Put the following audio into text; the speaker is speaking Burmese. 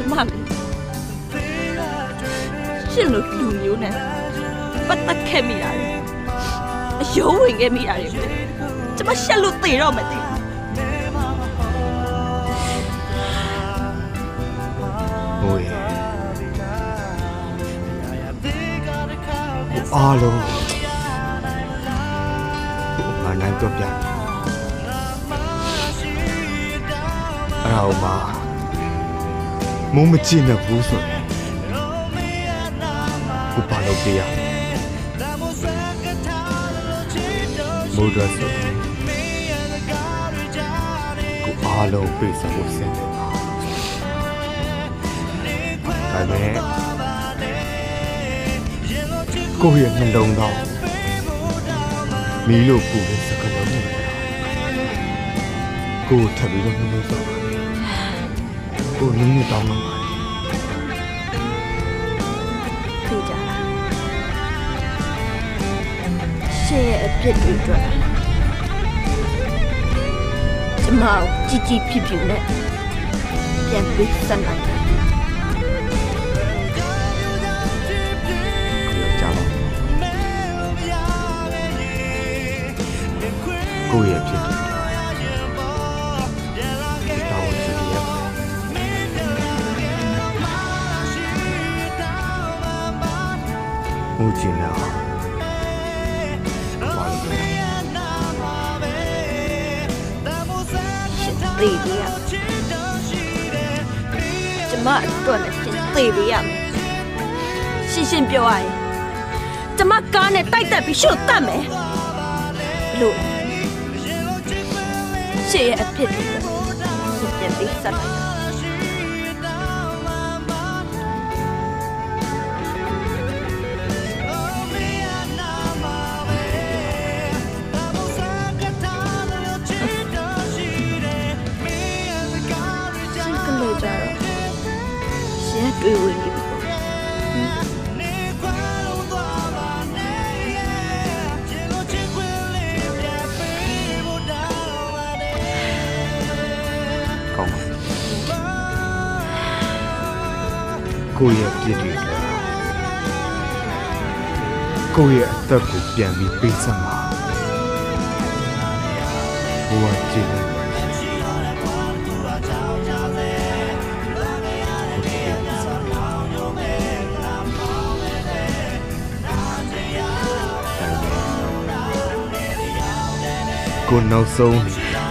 ကျမလေးရှင်လိုလူမျိုးနဲ့ပတ်သက်ခဲ့မိရတယ်အယိုးဝင်ခဲ့မိရတယ်ကျမရှက်လို့သေတော့မသိဘူးဟိုရေအားလုံးငါနိုင်တော့ပြတယ်အဲ့ဒါဟိုမှာ မုံမကြည့်နဲ့ဘူးဆိုရင်ကိုပါလို့ပြရမိုးဒရဆိုကိုအားလုံးပြေစဖို့စင်တယ်ဒါပေမဲ့ကိုယ့်ရဲ့နှလုံးသားကိုမီးလို့ပူတဲ့စကားလုံးတွေကိုယ်ထပ်ပြီးတော့နှလုံးသားပါ ကိုယ်နင်းနေတောင်းမှပါတယ်သိကြလားရှင်ရဲ့အဖြစ်တွေအတွက်ကျမကိုကြည်ကြည်ဖြူဖြူနဲ့ပြန်ပြီးဆက်လိုက်တာကိုယ်ကြားပါကိုယ့်ရဲ့ဖြစ်တယ် မူချင်တာဘာလို့လဲရှင်သေပေးရမယ်ကျမအတွက်လည်းရှင်သေပေးရမယ်ရှင်းရှင်းပြောရရင်ကျမကားနဲ့တိုက်တက်ပြီးရှုတ်တတ်မယ်လို့ရှေ့ရဲ့အဖြစ်တွေအတွက်ရှင်ပြန်ပြီးဆက်လိုက် တွေ့ဝင်နေပြီပေါ့ကောင်းပါကိုယ့်ရဲ့ပြစ်တွေအတွက်ကိုယ့်ရဲ့အသက်ကိုပြန်ပြီးပေးစမ်းပါဘဝကြည့် ကိုနောက်ဆုံးနေ